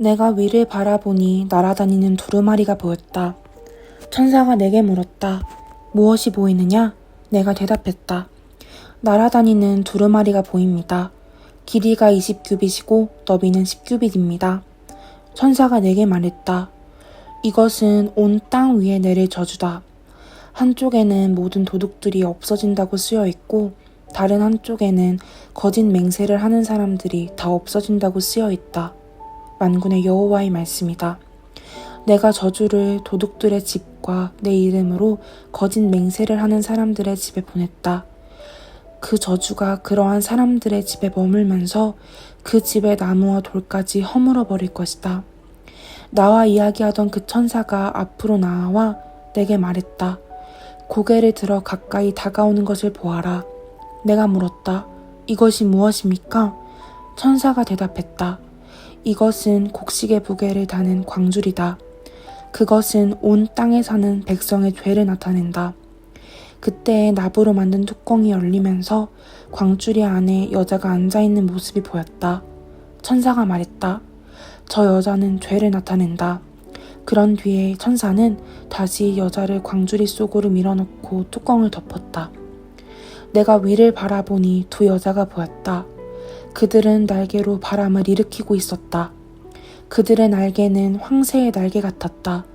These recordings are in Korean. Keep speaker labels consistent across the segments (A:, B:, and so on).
A: 내가 위를 바라보니 날아다니는 두루마리가 보였다. 천사가 내게 물었다. 무엇이 보이느냐? 내가 대답했다. 날아다니는 두루마리가 보입니다. 길이가 20규빗이고 너비는 10규빗입니다. 천사가 내게 말했다. 이것은 온 땅 위에 내릴 저주다. 한쪽에는 모든 도둑들이 없어진다고 쓰여 있고 다른 한쪽에는 거짓 맹세를 하는 사람들이 다 없어진다고 쓰여 있다. 만군의 여호와의 말씀이다. 내가 저주를 도둑들의 집과 내 이름으로 거짓 맹세를 하는 사람들의 집에 보냈다. 그 저주가 그러한 사람들의 집에 머물면서 그 집의 나무와 돌까지 허물어 버릴 것이다. 나와 이야기하던 그 천사가 앞으로 나와 내게 말했다. 고개를 들어 가까이 다가오는 것을 보아라. 내가 물었다. 이것이 무엇입니까? 천사가 대답했다. 이것은 곡식의 무게를 다는 광줄이다. 그것은 온 땅에 사는 백성의 죄를 나타낸다. 그때 나무로 만든 뚜껑이 열리면서 광줄이 안에 여자가 앉아있는 모습이 보였다. 천사가 말했다. 저 여자는 죄를 나타낸다. 그런 뒤에 천사는 다시 여자를 광주리 속으로 밀어넣고 뚜껑을 덮었다. 내가 위를 바라보니 두 여자가 보였다. 그들은 날개로 바람을 일으키고 있었다. 그들의 날개는 황새의 날개 같았다.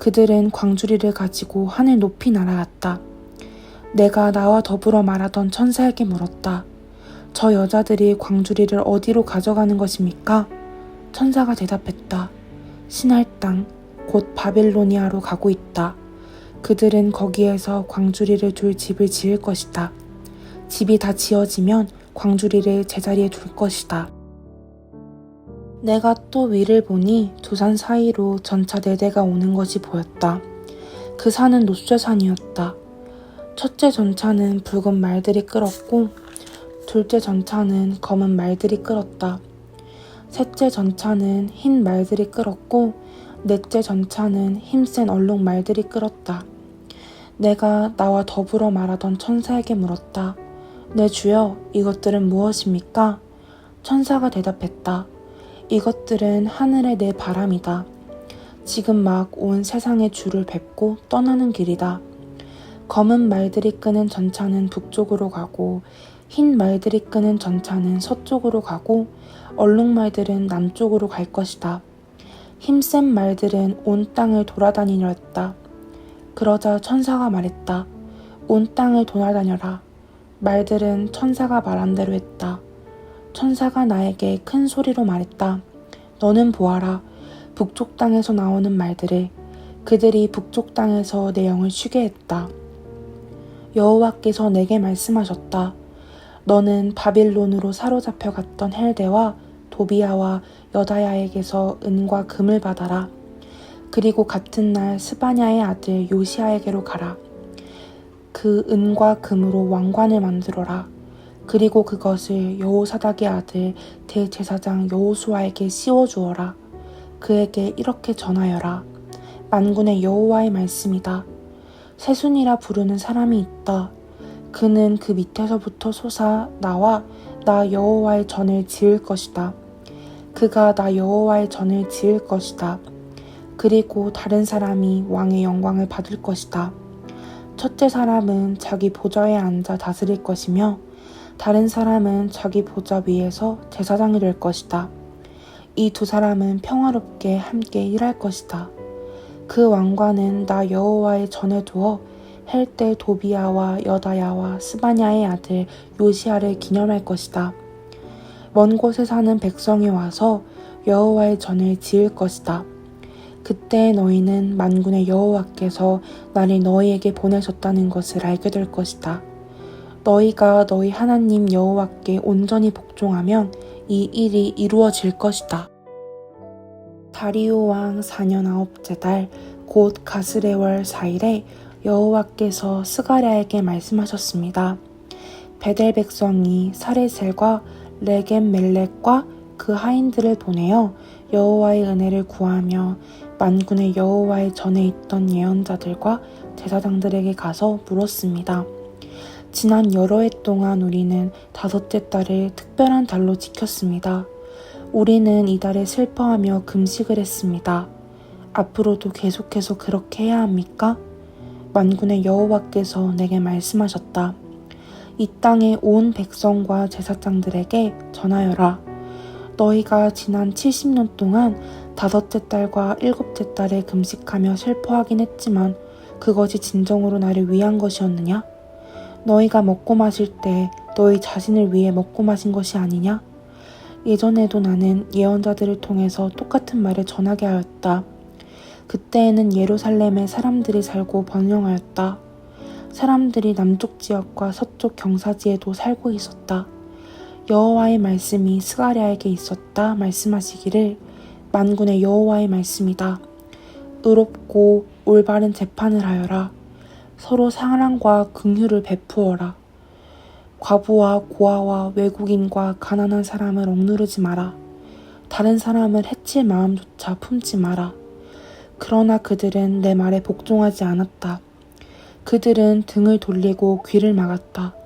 A: 그들은 광주리를 가지고 하늘 높이 날아갔다. 내가 나와 더불어 말하던 천사에게 물었다. 저 여자들이 광주리를 어디로 가져가는 것입니까? 천사가 대답했다. 신할 땅, 곧 바빌로니아로 가고 있다. 그들은 거기에서 광주리를 둘 집을 지을 것이다. 집이 다 지어지면 광주리를 제자리에 둘 것이다. 내가 또 위를 보니 두산 사이로 전차 네 대가 오는 것이 보였다. 그 산은 노쇠산이었다. 첫째 전차는 붉은 말들이 끌었고, 둘째 전차는 검은 말들이 끌었다. 셋째 전차는 흰 말들이 끌었고, 넷째 전차는 힘센 얼룩 말들이 끌었다. 내가 나와 더불어 말하던 천사에게 물었다. 내 주여, 이것들은 무엇입니까? 천사가 대답했다. 이것들은 하늘의 내 바람이다. 지금 막 온 세상의 줄을 뱉고 떠나는 길이다. 검은 말들이 끄는 전차는 북쪽으로 가고, 흰 말들이 끄는 전차는 서쪽으로 가고, 얼룩 말들은 남쪽으로 갈 것이다. 힘센 말들은 온 땅을 돌아다니려 했다. 그러자 천사가 말했다. 온 땅을 돌아다녀라. 말들은 천사가 말한 대로 했다. 천사가 나에게 큰 소리로 말했다. 너는 보아라. 북쪽 땅에서 나오는 말들을 그들이 북쪽 땅에서 내 영을 쉬게 했다. 여호와께서 내게 말씀하셨다. 너는 바빌론으로 사로잡혀 갔던 헬데와 도비아와 여다야에게서 은과 금을 받아라. 그리고 같은 날 스바냐의 아들 요시아에게로 가라. 그 은과 금으로 왕관을 만들어라. 그리고 그것을 여호사닥의 아들 대제사장 여호수아에게 씌워 주어라. 그에게 이렇게 전하여라. 만군의 여호와의 말씀이다. 세순이라 부르는 사람이 있다. 그는 그 밑에서부터 솟아 나와 나 여호와의 전을 지을 것이다. 그가 나 여호와의 전을 지을 것이다. 그리고 다른 사람이 왕의 영광을 받을 것이다. 첫째 사람은 자기 보좌에 앉아 다스릴 것이며 다른 사람은 자기 보좌 위에서 제사장이 될 것이다. 이 두 사람은 평화롭게 함께 일할 것이다. 그 왕관은 나 여호와의 전에 두어 헬때 도비아와 여다야와 스바냐의 아들 요시아를 기념할 것이다. 먼 곳에 사는 백성이 와서 여호와의 전을 지을 것이다. 그때 너희는 만군의 여호와께서 나를 너희에게 보내셨다는 것을 알게 될 것이다. 너희가 너희 하나님 여호와께 온전히 복종하면 이 일이 이루어질 것이다. 다리오 왕 4년 아홉째 달 곧 가스레 월 4일에 여호와께서 스가랴에게 말씀하셨습니다. 베델 백성이 사레셀과 레겜 멜렉과 그 하인들을 보내어 여호와의 은혜를 구하며 만군의 여호와의 전에 있던 예언자들과 제사장들에게 가서 물었습니다. 지난 여러 해 동안 우리는 다섯째 달을 특별한 달로 지켰습니다. 우리는 이달에 슬퍼하며 금식을 했습니다. 앞으로도 계속해서 그렇게 해야 합니까? 만군의 여호와께서 내게 말씀하셨다. 이 땅의 온 백성과 제사장들에게 전하여라. 너희가 지난 70년 동안 다섯째 달과 일곱째 달에 금식하며 슬퍼하긴 했지만 그것이 진정으로 나를 위한 것이었느냐? 너희가 먹고 마실 때 너희 자신을 위해 먹고 마신 것이 아니냐? 예전에도 나는 예언자들을 통해서 똑같은 말을 전하게 하였다. 그때에는 예루살렘에 사람들이 살고 번영하였다. 사람들이 남쪽 지역과 서쪽 경사지에도 살고 있었다. 여호와의 말씀이 스가랴에게 있었다 말씀하시기를 만군의 여호와의 말씀이다. 의롭고 올바른 재판을 하여라. 서로 사랑과 긍휼을 베푸어라. 과부와 고아와 외국인과 가난한 사람을 억누르지 마라. 다른 사람을 해칠 마음조차 품지 마라. 그러나 그들은 내 말에 복종하지 않았다. 그들은 등을 돌리고 귀를 막았다.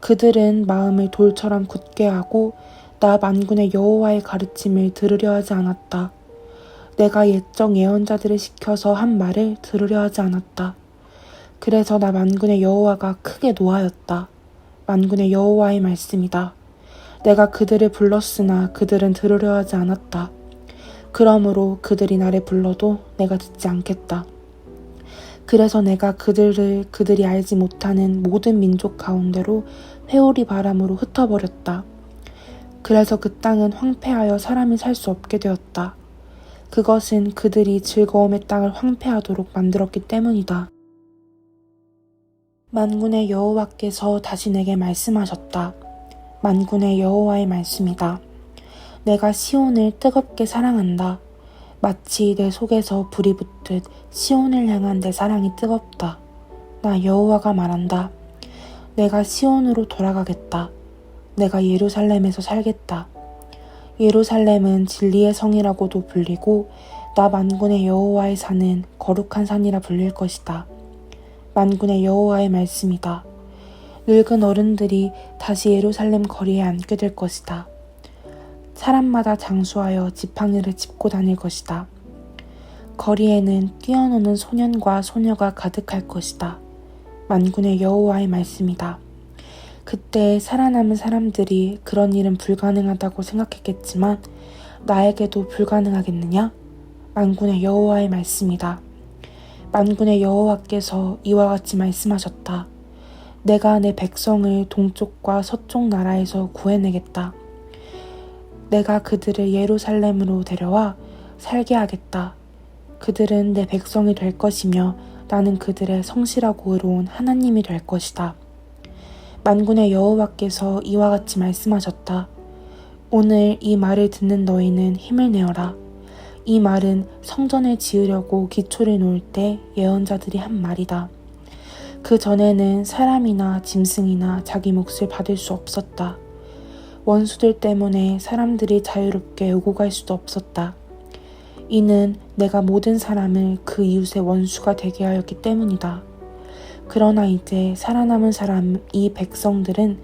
A: 그들은 마음을 돌처럼 굳게 하고 나 만군의 여호와의 가르침을 들으려 하지 않았다. 내가 옛적 예언자들을 시켜서 한 말을 들으려 하지 않았다. 그래서 나 만군의 여호와가 크게 노하였다. 만군의 여호와의 말씀이다. 내가 그들을 불렀으나 그들은 들으려 하지 않았다. 그러므로 그들이 나를 불러도 내가 듣지 않겠다. 그래서 내가 그들을 그들이 알지 못하는 모든 민족 가운데로 회오리 바람으로 흩어버렸다. 그래서 그 땅은 황폐하여 사람이 살 수 없게 되었다. 그것은 그들이 즐거움의 땅을 황폐하도록 만들었기 때문이다. 만군의 여호와께서 다시 내게 말씀하셨다. 만군의 여호와의 말씀이다. 내가 시온을 뜨겁게 사랑한다. 마치 내 속에서 불이 붙듯 시온을 향한 내 사랑이 뜨겁다. 나 여호와가 말한다. 내가 시온으로 돌아가겠다. 내가 예루살렘에서 살겠다. 예루살렘은 진리의 성이라고도 불리고 나 만군의 여호와의 산은 거룩한 산이라 불릴 것이다. 만군의 여호와의 말씀이다. 늙은 어른들이 다시 예루살렘 거리에 앉게 될 것이다. 사람마다 장수하여 지팡이를 짚고 다닐 것이다. 거리에는 뛰어노는 소년과 소녀가 가득할 것이다. 만군의 여호와의 말씀이다. 그때 살아남은 사람들이 그런 일은 불가능하다고 생각했겠지만 나에게도 불가능하겠느냐? 만군의 여호와의 말씀이다. 만군의 여호와께서 이와 같이 말씀하셨다. 내가 내 백성을 동쪽과 서쪽 나라에서 구해내겠다. 내가 그들을 예루살렘으로 데려와 살게 하겠다. 그들은 내 백성이 될 것이며 나는 그들의 성실하고 의로운 하나님이 될 것이다. 만군의 여호와께서 이와 같이 말씀하셨다. 오늘 이 말을 듣는 너희는 힘을 내어라. 이 말은 성전을 지으려고 기초를 놓을 때 예언자들이 한 말이다. 그 전에는 사람이나 짐승이나 자기 몫을 받을 수 없었다. 원수들 때문에 사람들이 자유롭게 오고 갈 수도 없었다. 이는 내가 모든 사람을 그 이웃의 원수가 되게 하였기 때문이다. 그러나 이제 살아남은 사람, 이 백성들은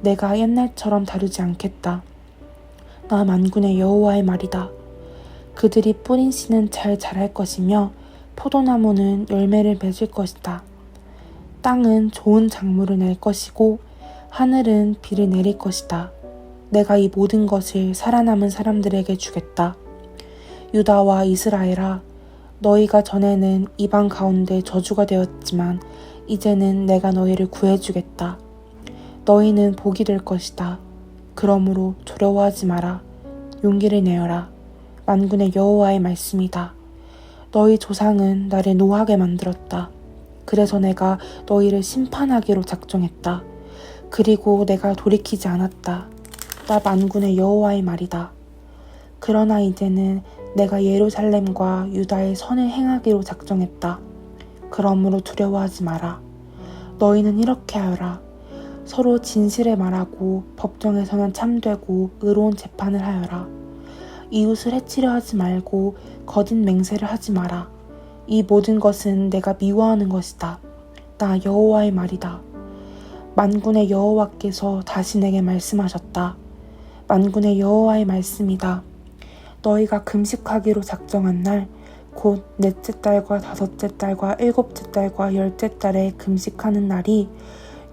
A: 내가 옛날처럼 다루지 않겠다. 나 만군의 여호와의 말이다. 그들이 뿌린 씨는 잘 자랄 것이며 포도나무는 열매를 맺을 것이다. 땅은 좋은 작물을 낼 것이고 하늘은 비를 내릴 것이다. 내가 이 모든 것을 살아남은 사람들에게 주겠다. 유다와 이스라엘아, 너희가 전에는 이방 가운데 저주가 되었지만 이제는 내가 너희를 구해주겠다. 너희는 복이 될 것이다. 그러므로 두려워하지 마라. 용기를 내어라. 만군의 여호와의 말씀이다. 너희 조상은 나를 노하게 만들었다. 그래서 내가 너희를 심판하기로 작정했다. 그리고 내가 돌이키지 않았다. 나 만군의 여호와의 말이다. 그러나 이제는 내가 예루살렘과 유다의 선을 행하기로 작정했다. 그러므로 두려워하지 마라. 너희는 이렇게 하여라. 서로 진실을 말하고 법정에서는 참되고 의로운 재판을 하여라. 이웃을 해치려 하지 말고 거짓 맹세를 하지 마라. 이 모든 것은 내가 미워하는 것이다. 나 여호와의 말이다. 만군의 여호와께서 다시 내게 말씀하셨다. 만군의 여호와의 말씀이다. 너희가 금식하기로 작정한 날, 곧 넷째 달과 다섯째 달과 일곱째 달과 열째 달에 금식하는 날이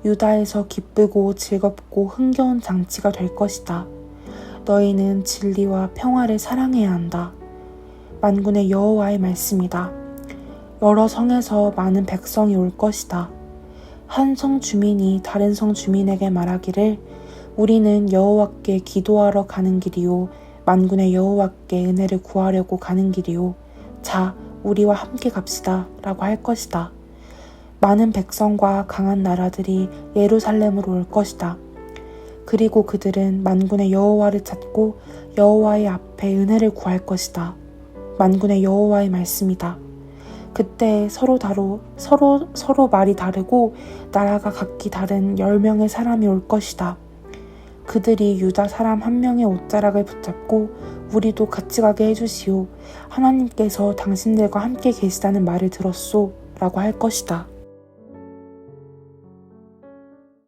A: 유다에서 기쁘고 즐겁고 흥겨운 장치가 될 것이다. 너희는 진리와 평화를 사랑해야 한다. 만군의 여호와의 말씀이다. 여러 성에서 많은 백성이 올 것이다. 한 성 주민이 다른 성 주민에게 말하기를 우리는 여호와께 기도하러 가는 길이요 만군의 여호와께 은혜를 구하려고 가는 길이요 자 우리와 함께 갑시다 라고 할 것이다. 많은 백성과 강한 나라들이 예루살렘으로 올 것이다. 그리고 그들은 만군의 여호와를 찾고 여호와의 앞에 은혜를 구할 것이다. 만군의 여호와의 말씀이다. 그때 서로 다로 서로 서로 말이 다르고 나라가 각기 다른 열 명의 사람이 올 것이다. 그들이 유다 사람 한 명의 옷자락을 붙잡고 우리도 같이 가게 해주시오. 하나님께서 당신들과 함께 계시다는 말을 들었소. 라고 할 것이다.